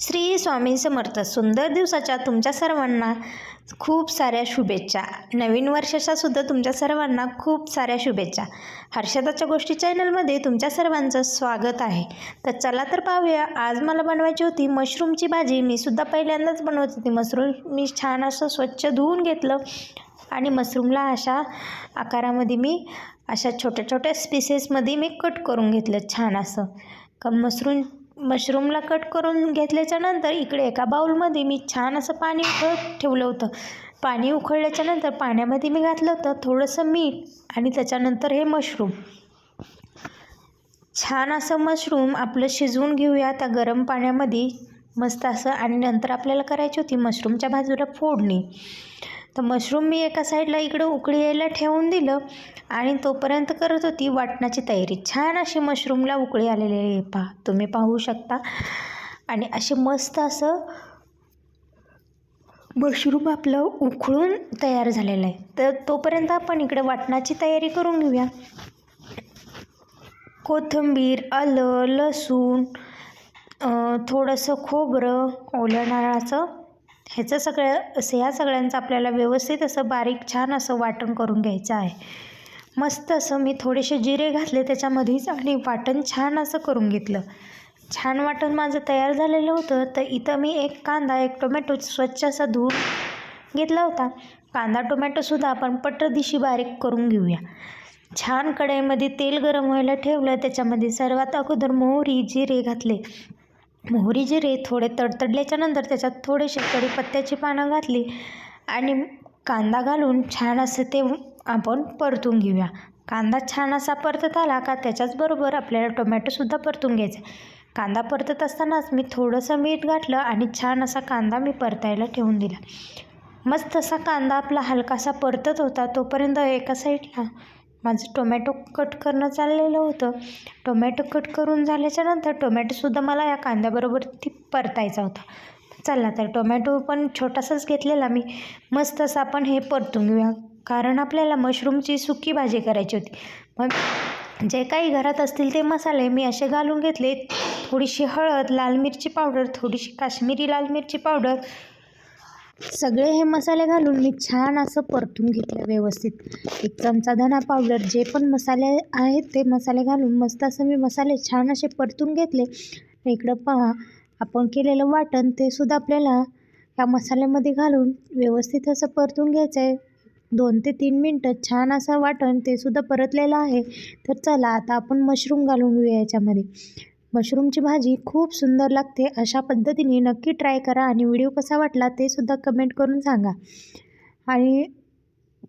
श्री स्वामी समर्थ. सुंदर दिवसाच्या तुमच्या सर्वांना खूप साऱ्या शुभेच्छा. नवीन वर्षाच्या सुद्धा तुमच्या सर्वांना खूप साऱ्या शुभेच्छा. हर्षदाच्या गोष्टी चॅनलमध्ये तुमच्या सर्वांचं स्वागत आहे. तर चला तर पाहूया आज मला बनवायची होती मशरूमची भाजी. मी सुद्धा पहिल्यांदाच बनवत होती मशरूम. मी छान असं स्वच्छ धुवून घेतलं आणि मशरूमला अशा आकारामध्ये मी अशा छोट्या छोट्या स्पीसेसमध्ये मी कट करून घेतलं छान असं. का मशरूम मशरूमला कट करून घेतल्याच्या नंतर इकडे एका बाउलमध्ये मी छान असं पाणी उकळत ठेवलं होतं. पाणी उकळल्याच्या नंतर पाण्यामध्ये मी घातलं होतं थोडंसं मीठ आणि त्याच्यानंतर हे मशरूम. छान असं मशरूम आपलं शिजवून घेऊया त्या गरम पाण्यामध्ये. मस्त असं आणि नंतर आपल्याला करायची होती मशरूमच्या बाजूला फोडणी. तर मशरूम मी एका साईडला इकडं उकळी यायला ठेवून दिलं आणि तोपर्यंत करत होती वाटणाची तयारी. छान अशी मशरूमला उकळी आलेली आहे. पहा तुम्ही पाहू शकता. आणि असे मस्त असं मशरूम आपलं उकळून तयार झालेलं आहे. तर तोपर्यंत आपण इकडे वाटणाची तयारी करून घेऊया. कोथिंबीर आलं लसूण थोडंसं खोबरं ओल्या नारळाचं ह्याचं सगळं असं ह्या सगळ्यांचं आपल्याला व्यवस्थित असं बारीक छान असं वाटण करून घ्यायचं आहे. मस्त असं मी थोडेसे जिरे घातले त्याच्यामध्येच आणि वाटण छान असं करून घेतलं. छान वाटण माझं तयार झालेलं होतं तर इथं मी एक कांदा एक टोमॅटो स्वच्छ असा धुवून घेतला होता. कांदा टोमॅटोसुद्धा आपण पट्टदिशी बारीक करून घेऊया. छान कढईमध्ये तेल गरम व्हायला ठेवलं त्याच्यामध्ये सर्वात अगोदर मोहरी जिरे घातले. मोहरी जिरे थोडे तडतडल्याच्या नंतर त्याच्यात थोडेसे कढीपत्त्याची पानं घातली आणि कांदा घालून छान असं ते आपण परतून घेऊया. कांदा छान असा परतत आला का त्याच्याचबरोबर आपल्याला टोमॅटोसुद्धा परतून घ्यायचा कांदा परतत असतानाच मी थोडंसं मीठ घातलं आणि छान असा कांदा मी परतायला ठेवून दिला. मस्त असा कांदा आपला हलकासा परतत होता तोपर्यंत एका साईडला माझं टोमॅटो कट करणं चाललेलं होतं. टोमॅटो कट करून झाल्याच्यानंतर टोमॅटोसुद्धा मला या कांद्याबरोबर ती परतायचा होता. चला तर टोमॅटो पण छोटासाच घेतलेला मी. मस्त असं आपण हे परतून घेऊया. कारण आपल्याला मशरूमची सुकी भाजी करायची होती. मग जे काही घरात असतील ते मसाले मी असे घालून घेतले. थोडीशी हळद लाल मिरची पावडर थोडीशी काश्मीरी लाल मिरची पावडर सगळे हे मसाले घालून मी छान असं परतून घेतलं व्यवस्थित. एक चमचा धना पावडर जे पण मसाले आहेत ते मसाले घालून मस्त असं मी मसाले छान असे परतून घेतले. इकडं पहा आपण केलेलं वाटण ते सुद्धा आपल्याला या मसाल्यामध्ये घालून व्यवस्थित असं परतून घ्यायचं आहे दोन ते तीन मिनटं छान असं वाटण ते सुद्धा परतलेलं आहे. तर चला आता आपण मशरूम घालून घेऊया याच्यामध्ये. मशरूमची भाजी खूप सुंदर लागते. अशा पद्धतीने नक्की ट्राय करा आणि व्हिडिओ कसा वाटला ते सुद्धा कमेंट करून सांगा. आणि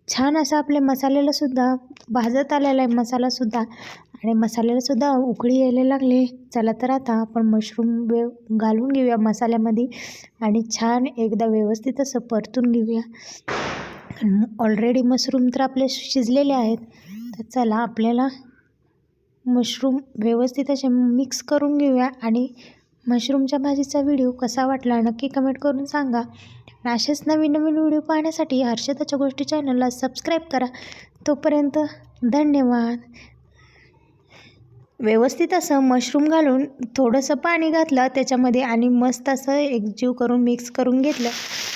छान असं आपल्या मसाल्यालासुद्धा भाजत आलेला आहे मसालासुद्धा आणि मसाल्यालासुद्धा उकळी यायला लागले. चला तर आता आपण मशरूम वे घालून घेऊया मसाल्यामध्ये. आणि छान एकदा व्यवस्थित असं परतून घेऊया. ऑलरेडी मशरूम तर आपले शिजलेले आहेत. तर चला आपल्याला मशरूम व्यवस्थित असे मिक्स करून घेऊया आणि मशरूमच्या भाजीचा व्हिडिओ कसा वाटला नक्की कमेंट करून सांगा. असेच नवीन नवीन व्हिडिओ पाहण्यासाठी हर्षदाच्या गोष्टी चॅनलला सबस्क्राईब करा. तोपर्यंत धन्यवाद. व्यवस्थित असं मशरूम घालून थोडंसं पाणी घातलं त्याच्यामध्ये आणि मस्त असं एकजीव करून मिक्स करून घेतलं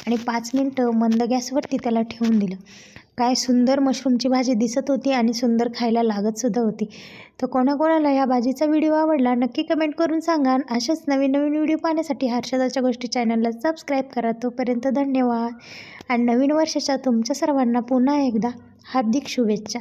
आणि पाच मिनटं मंद गॅसवरती त्याला ठेवून दिलं. काय सुंदर मशरूमची भाजी दिसत होती आणि सुंदर खायला लागतसुद्धा होती. तर कोणाकोणाला या भाजीचा व्हिडिओ आवडला नक्की कमेंट करून सांगा. अशाच नवीन नवीन व्हिडिओ पाहण्यासाठी हर्षदाच्या गोष्टी चॅनलला सबस्क्राईब करा. तोपर्यंत धन्यवाद. आणि नवीन वर्षाच्या तुमच्या सर्वांना पुन्हा एकदा हार्दिक शुभेच्छा.